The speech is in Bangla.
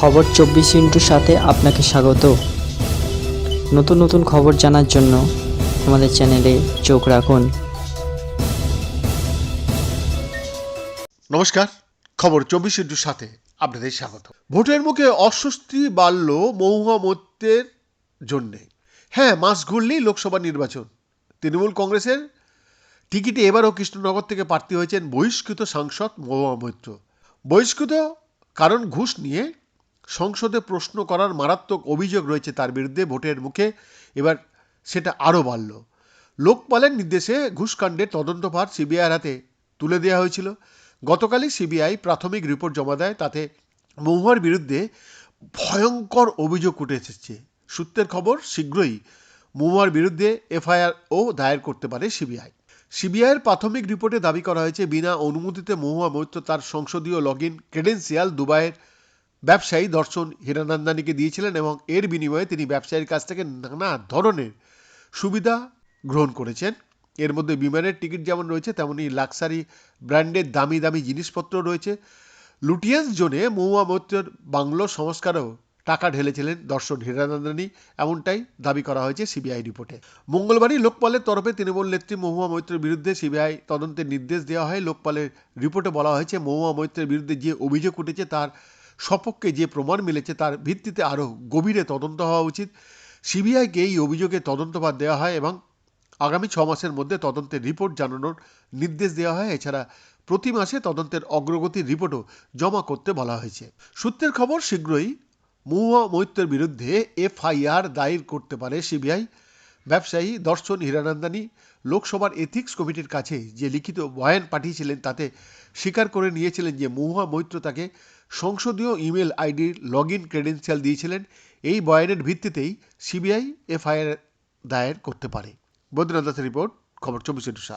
খবর চব্বিশ ইন্টুর সাথে আপনাকে স্বাগত। নতুন নতুন খবর জানার জন্য আমাদের চ্যানেলে চোখ রাখুন। নমস্কার, খবর চব্বিশ ইন্টুর সাথে আপনাদের স্বাগত। ভোটের মুখে অস্বস্তি বাড়ল মহুয়া মৈত্রের জন্যে। হ্যাঁ মাস ঘুরলেই লোকসভা নির্বাচন। তৃণমূল কংগ্রেসের টিকিটে এবারও কৃষ্ণনগর থেকে প্রার্থী হয়েছেন বহিষ্কৃত সাংসদ মহুয়া মৈত্র। বহিষ্কৃত কারণ ঘুষ নিয়ে সংসদে প্রশ্ন করার মারাত্মক অভিযোগ রয়েছে তার বিরুদ্ধে ভোটের মুখে। এবার সেটা আরও বাড়ল। লোকপালের নির্দেশে ঘুষকাণ্ডের তদন্তভার সিবিআইয়ের হাতে তুলে দেওয়া হয়েছিল। গতকালই সিবিআই প্রাথমিক রিপোর্ট জমা দেয়, তাতে মহুয়ার বিরুদ্ধে ভয়ঙ্কর অভিযোগ উঠে এসেছে। সূত্রের খবর, শীঘ্রই মহুয়ার বিরুদ্ধে এফআইআর ও দায়ের করতে পারে সিবিআই। সিবিআইয়ের প্রাথমিক রিপোর্টে দাবি করা হয়েছে, বিনা অনুমতিতে মহুয়া মৈত্র তার সংসদীয় লগ ইন ক্রেডেন্সিয়াল দুবাইয়ের ব্যবসায়ী দর্শন হীরানন্দানীকে দিয়েছিলেন এবং এর বিনিময়ে তিনি ব্যবসায়ীর কাছ থেকে নানা ধরনের সুবিধা গ্রহণ করেছেন। এর মধ্যে বিমানের টিকিট যেমন রয়েছে, তেমনি লাক্সারি ব্র্যান্ডের দামি দামি জিনিসপত্র রয়েছে। লুটিয়েন্স জোনে মহুয়া মৈত্রের বাংলো সংস্কারেও টাকা ঢেলেছিলেন দর্শন হীরানন্দানী, এমনটাই দাবি করা হয়েছে সিবিআই রিপোর্টে। মঙ্গলবারই লোকপালের তরফে তৃণমূল নেত্রী মহুয়া মৈত্রের বিরুদ্ধে সিবিআই তদন্তের নির্দেশ দেওয়া হয়। লোকপালের রিপোর্টে বলা হয়েছে, মহুয়া মৈত্রের বিরুদ্ধে যে অভিযোগ উঠেছে তার সপক্ষে যে প্রমাণ মিলেছে তার ভিত্তিতে আরও গভীরে তদন্ত হওয়া উচিত। সিবিআইকে এই অভিযোগে তদন্তভার দেওয়া হয় এবং আগামী ছ মাসের মধ্যে তদন্তের রিপোর্ট জানানোর নির্দেশ দেওয়া হয়। এছাড়া প্রতি মাসে তদন্তের অগ্রগতির রিপোর্টও জমা করতে বলা হয়েছে। সূত্রের খবর, শীঘ্রই মহুয়া মৈত্রের বিরুদ্ধে এফআইআর দায়ের করতে পারে সিবিআই। ব্যবসায়ী দর্শন হীরানন্দানী লোকসভার এথিক্স কমিটির কাছে যে লিখিত বয়ান পাঠিয়েছিলেন তাতে স্বীকার করে নিয়েছিলেন যে মহুয়া মৈত্র তাকে সংসদীয় ইমেল আইডির লগ ইন ক্রেডেন্সিয়াল দিয়েছিলেন। এই বয়ানের ভিত্তিতেই সিবিআই এফআইআর দায়ের করতে পারে। বদ্রনাথ দাসের রিপোর্ট, খবর চব্বিশ সাত।